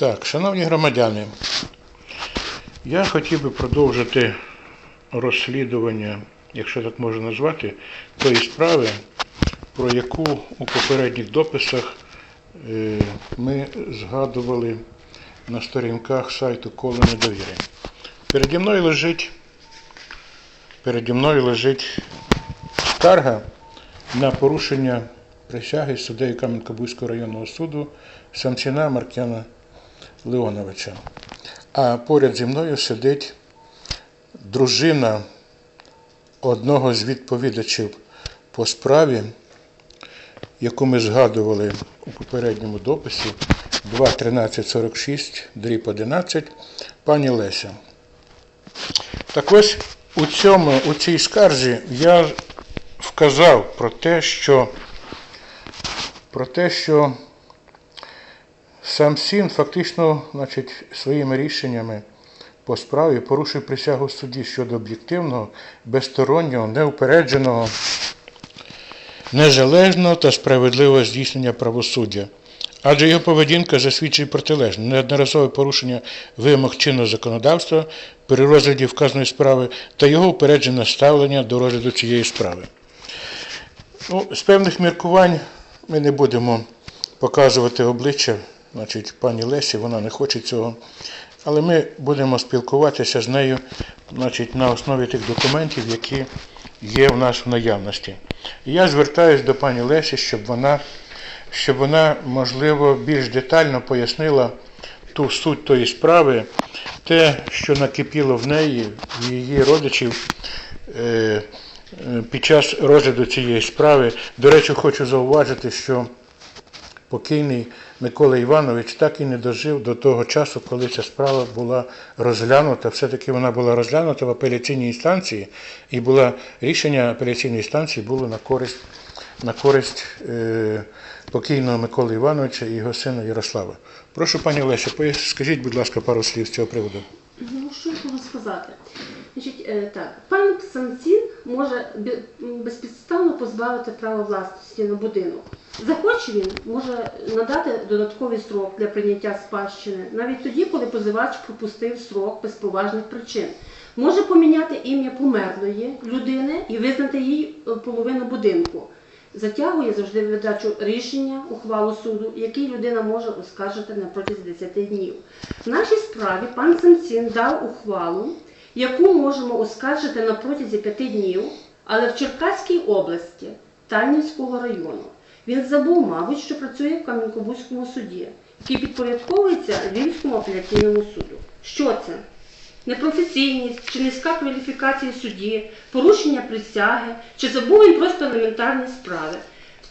Так, шановні громадяни, я хотів би продовжити розслідування, якщо так можна назвати, тої справи, про яку у попередніх дописах е, ми згадували на сторінках сайту Коло недовіри. Переді мною лежить, переді мною лежить скарга на порушення присяги суддею Кам'янка-Бузького районного суду Самчина Маркяна Леоновича. А поряд зі мною сидить дружина одного з відповідачів по справі, яку ми згадували у попередньому дописі 2.1346, дріб 11, пані Леся. Так ось у, цьому, у цій скарзі я вказав про те, що, про те, що сам Сін фактично значить, своїми рішеннями по справі порушив присягу судді щодо об'єктивного, безстороннього, неупередженого, незалежного та справедливого здійснення правосуддя. Адже його поведінка засвідчує протилежне, неодноразове порушення вимог чинного законодавства при розгляді вказаної справи та його упереджене ставлення до розгляду цієї справи. Ну, з певних міркувань ми не будемо показувати обличчя значить, пані Лесі, вона не хоче цього. Але ми будемо спілкуватися з нею значить, на основі тих документів, які є в нас в наявності. Я звертаюся до пані Лесі, щоб вона, щоб вона, можливо, більш детально пояснила ту суть тої справи, те, що накипіло в неї, в її родичів. Е, е, під час розгляду цієї справи, до речі, хочу зауважити, що покійний Микола Іванович так і не дожив до того часу, коли ця справа була розглянута. Все-таки вона була розглянута в апеляційній інстанції, і була рішення апеляційної інстанції було на користь, на користь е, покійного Миколи Івановича і його сина Ярослава. Прошу, пані Леся, пояс- скажіть, будь ласка, пару слів з цього приводу. Ну, що я можу сказати? Значить, е, так, пан Санцін може безпідставно позбавити права власності на будинок. Захоче він може надати додатковий строк для прийняття спадщини, навіть тоді, коли позивач пропустив строк без поважних причин. Може поміняти ім'я померлої людини і визнати їй е, половину будинку. Затягує завжди видачу рішення, ухвалу суду, який людина може оскаржити на протязі 10 днів. В нашій справі пан Самцін дав ухвалу, яку можемо оскаржити на протязі 5 днів, але в Черкаській області Тальнівського району. Він забув, мабуть, що працює в Кам'янко-Бузькому суді, який підпорядковується Львівському апеляційному суду. Що це? Непрофесійність чи низька кваліфікація судді, порушення присяги, чи забув він просто елементарні справи.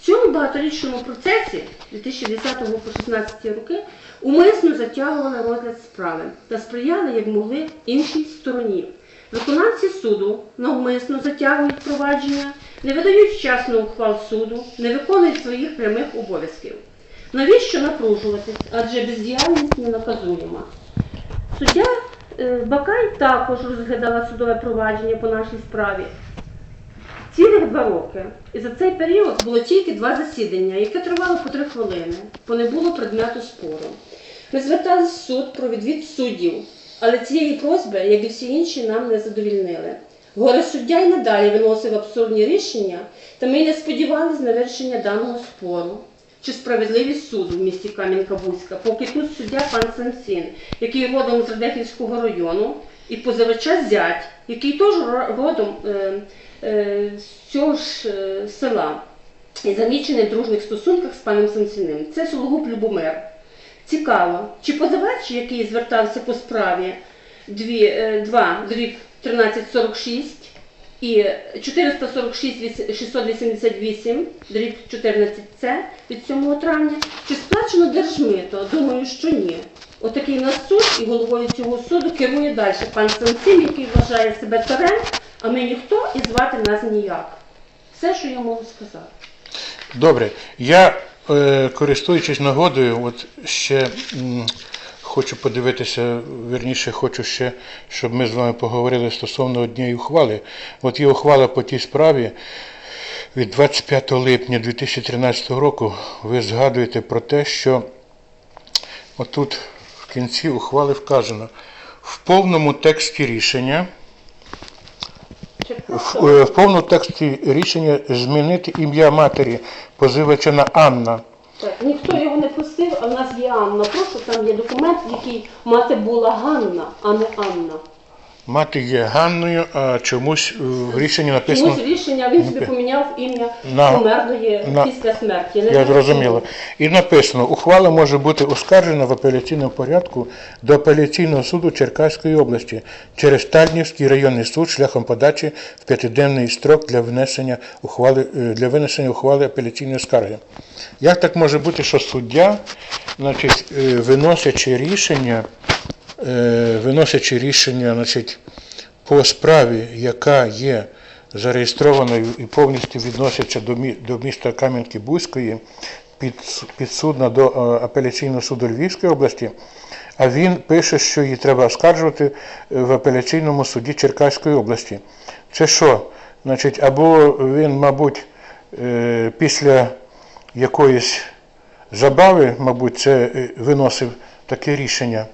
В цьому багаторічному процесі 2010 по 2016 роки умисно затягували розгляд справи та сприяли, як могли, іншій стороні. Виконавці суду навмисно затягують провадження, не видають вчасно ухвал суду, не виконують своїх прямих обов'язків. Навіщо напружуватись? Адже бездіяльність не наказуєма. Суддя е, Бакай також розглядала судове провадження по нашій справі. Цілих два роки. І за цей період було тільки два засідання, яке тривало по три хвилини, бо не було предмету спору. Ми зверталися в суд про відвід суддів, але цієї просьби, як і всі інші, нам не задовільнили. Горе суддя й надалі виносив абсурдні рішення, та ми й не сподівалися на вирішення даного спору. Чи справедливість суду в місті Кам'янка-Бузька, поки тут суддя пан Сенсін, який родом з Радехівського району, і позивача зять, який теж родом е, цього ж е, села і замічений в дружних стосунках з паном Сенсіним. Це Сологуб Любомир. Цікаво, чи позивач, який звертався по справі 2, 2 дріб 1346 і 446 688 дріб 14С від 7 травня, чи сплачено держмито? Думаю, що ні. Отакий нас суд і головою цього суду керує далі пан Санцин, який вважає себе царем, а ми ніхто і звати нас ніяк. Все, що я можу сказати. Добре, я, е, користуючись нагодою, от ще хочу подивитися, вірніше, хочу ще, щоб ми з вами поговорили стосовно однієї ухвали. От є ухвала по тій справі від 25 липня 2013 року. Ви згадуєте про те, що отут в кінці ухвали вказано. В повному тексті рішення. В, е, в повному тексті рішення змінити ім'я матері позивача на Анна. Так, ніхто його не просив, а в нас є Анна. Просто там є документ, який мати була Ганна, а не Анна. Мати є Ганною, а чомусь в рішенні написано. Чомусь рішення він собі поміняв ім'я На- померлої на- після смерті. Не Я зрозуміла. І написано, ухвала може бути оскаржена в апеляційному порядку до апеляційного суду Черкаської області через Тальнівський районний суд шляхом подачі в п'ятиденний строк для внесення ухвали е, для винесення ухвали апеляційної скарги. Як так може бути, що суддя, значить, е, виносячи рішення, виносячи рішення, значить, по справі, яка є зареєстрованою і повністю відноситься до, мі- до міста Кам'янки-Бузької, під, підсудна до е, апеляційного суду Львівської області, а він пише, що її треба оскаржувати е, в апеляційному суді Черкаської області. Це що? Значить, або він, мабуть, е, після якоїсь забави, мабуть, це е, виносив таке рішення.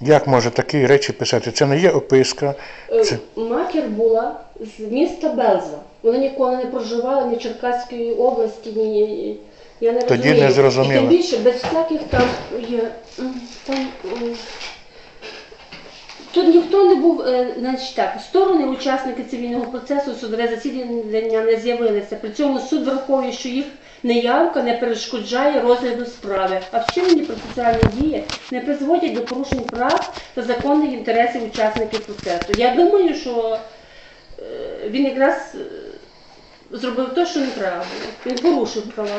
Як може такі речі писати? Це не є описка. Е, Це... Матір була з міста Белза. Вона ніколи не проживала ні Черкаської області, ні. Я не Тоді розумію. не зрозуміло. І тим більше без всяких там є. Там, Тут ніхто не був, е, значить так, сторони учасники цивільного процесу судове засідання не з'явилися. При цьому суд враховує, що їх неявка не перешкоджає розгляду справи, а вчинені процесуальні дії не призводять до порушень прав та законних інтересів учасників процесу. Я думаю, що е, він якраз зробив те, що не треба було. Він порушив права.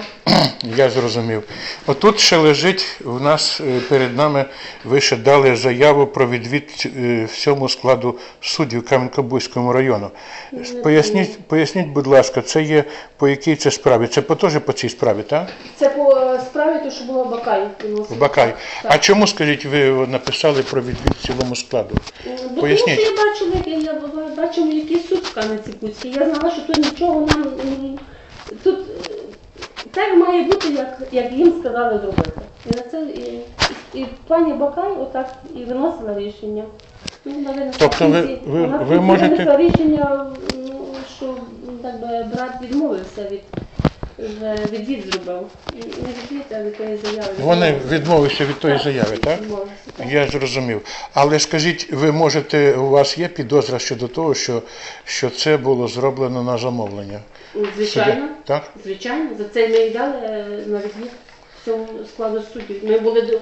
Я зрозумів. Отут ще лежить в нас е, перед нами, ви ще дали заяву про відвід е, всьому складу суддів Кам'янка-Бузькому району. Поясніть, поясніть, будь ласка, це є по якій це справі? Це по теж по цій справі, так? Це по е, справі, то, що було в Бакаї. В Бакай. А чому, скажіть, ви написали про відвід цілому складу? Бо Поясніть. Тому що я бачила, як я бачила, який суд в Кам'янці-Бузькій. Я знала, що тут нічого м, тут е, так має бути, як, як їм сказали зробити. І на це і, і, пані Бакай отак і виносила рішення. Ну, навіть, Тобто ви- ви- ви можете- рішення, ну, що так би брат відмовився від відвід зробив. Не відвід, а від тої заяви. Вони відмовилися від тої заяви, так? Так. Я зрозумів. Але скажіть, ви можете, у вас є підозра щодо того, що, що це було зроблено на замовлення? Звичайно. Так? Звичайно, за це ми і дали е, на відвід цьому складу суддів. Ми були до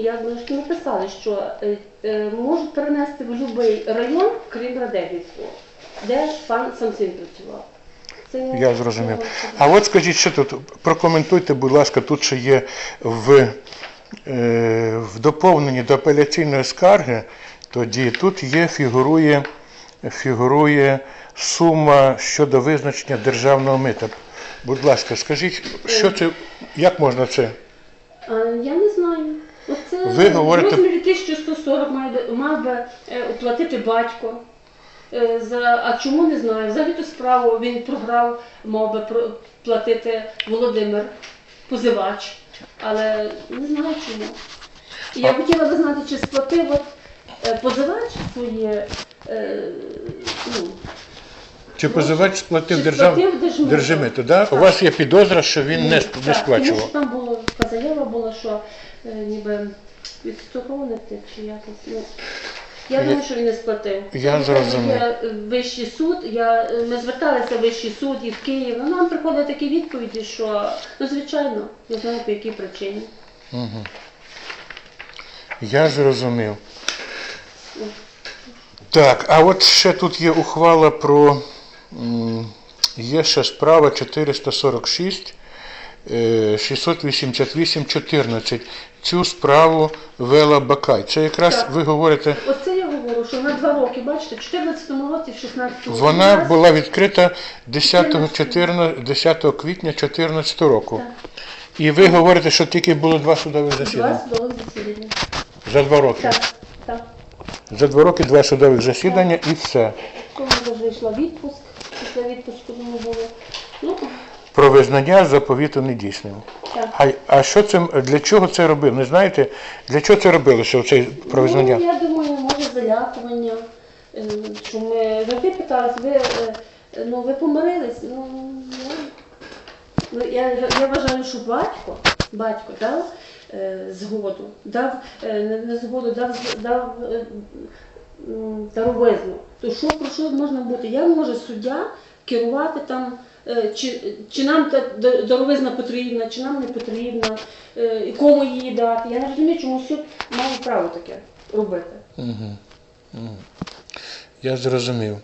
як ми ж написали, що е, е, можуть перенести в будь-який район, крім Радехівського, де пан Самсин працював. Це Я зрозумів. А от скажіть, що тут, прокоментуйте, будь ласка, тут ще є в, е, в доповненні до апеляційної скарги, тоді тут є, фігурує, фігурує сума щодо визначення державного мита. Будь ласка, скажіть, що це, як можна це? Я не знаю. Оце Ви говорите- розмірі 1140 має би, мав би е, оплатити батько. Е, За, а чому не знаю? Взагалі ту справу він програв, мав би платити Володимир, позивач. Але не знаю чому. Я хотіла би знати, чи сплатив от, е, позивач своє. е, ну, Чи позивач сплатив Чи держав... сплатив держимиту? Да? У вас є підозра, що він не, так, не Тому сплачував. що там було така заява була, що е, ніби відсторонити чи якось. Ну, я думаю, що він не сплатив. Я зрозумів. Е, вищий суд. Я, е, ми зверталися в вищий суд і в Київ. Ну, нам приходять такі відповіді, що ну звичайно, не знаю по якій причині. Я зрозумів. Так, а от ще тут є ухвала про. м, Є ще справа 446 е, 688 14. Цю справу вела Бакай. Це якраз Так. ви говорите, Оце говорю, що на два роки, бачите, в 14 році, в 16 році. вона була відкрита 10, 14, 10 квітня 2014 року. Так. І ви говорите, що тільки було два судових Два засідання. судових засідання. За два роки. Так, так. За два роки два судових засідання і все. Коли вже йшла відпуск, після відпуску не було. Ну, про визнання заповіту недійсним. Так. А, а що це для чого це робили? Не знаєте, для чого це робилося оце про визнання? Ну, я думаю, залякування. е, Що ми завжди питались, ви, е, е, ну, ви помирились. Ну, ну, я, я вважаю, що батько, батько дав згоду, дав не, згоду, дав, дав даровизну. То що про що можна бути? Я може суддя керувати там. Чи, чи нам та даровизна потрібна, чи нам не потрібна, і кому її дати. Я не розумію, чому суд має право таке робити. Я зрозумів.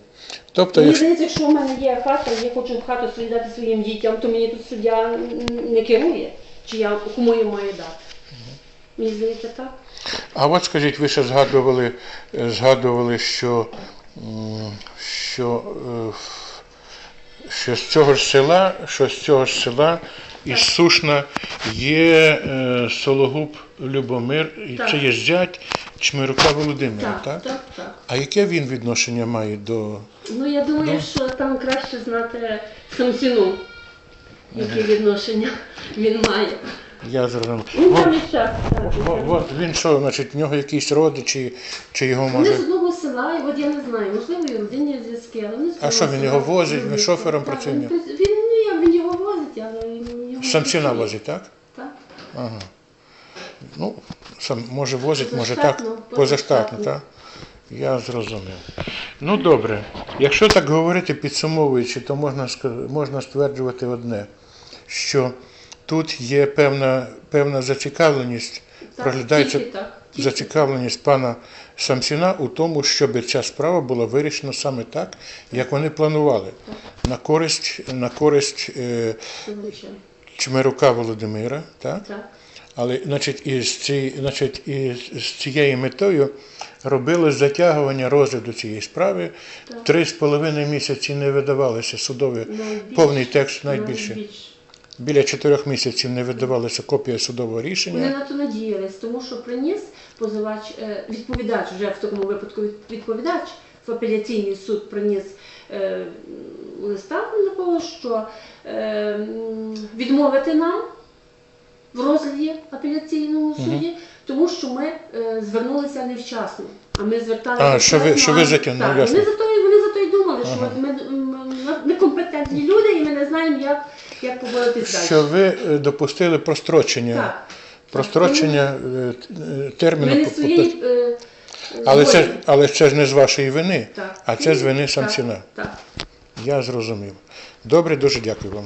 Тобто, Мені якщо, здається, якщо в мене є хата, я хочу в хату свою дати своїм дітям, то мені тут суддя не керує, чи я кому я маю дати. Мені здається, так. а от скажіть, ви ще згадували, е, згадували, що, що, е, що з цього ж села, що з цього ж села із Сушна є е, Сологуб Любомир, це є зять Чмирука Володимира, Так, так? так, так. А яке він відношення має до. Ну я думаю, що там краще знати самціну, яке відношення він має. Я зрозумів. Він там і час. Він що, значить, в нього якісь родичі, чи його Вони може. з одного села, і от я не знаю, можливо, і родинні зв'язки, але вони з А що, він його возить? Він шофером так, працює? Він, він, ну, я, він його возить, але він його працює. возить, так? Так. Ага. Ну, сам, може возить, може так. Позаштатно, так? Я зрозумів. Ну добре. Якщо так говорити, підсумовуючи, то можна, можна стверджувати одне, що тут є певна, певна зацікавленість, Так, проглядається тільки так, тільки зацікавленість пана Самсіна у тому, щоб ця справа була вирішена саме так, як вони планували. На користь, на користь е. Чмирука Володимира, так? Так. Але значить, із, ці, значить, із, з цією метою робили затягування розгляду цієї справи. Три з половиною місяці не видавалися судові, Найбільше. повний текст навіть більше. Найбільше. Біля чотирьох місяців не видавалася копія судового Вони рішення. на то надіялись, тому що приніс позивач, е, відповідач, вже в такому випадку відповідач в апеляційний суд приніс е, листа такого, що е, відмовити нам в розгляді апеляційному суді, тому що ми е, звернулися невчасно. А ми зверталися А, що ви- вчасно, що ви а- затягнули, Так, ясно. Вони за то, і- вони за то й думали, що от ми м, некомпетентні люди, і ми не знаємо, як, як поводитись далі. Що ви е, допустили прострочення, Так. прострочення е, т- е, терміну. Ми не по- по- своєї. е, Але це, волі. але це ж не з вашої вини, Так. а це з вини Так, Самсіна. Так. Я зрозумів. Добре, дуже дякую вам.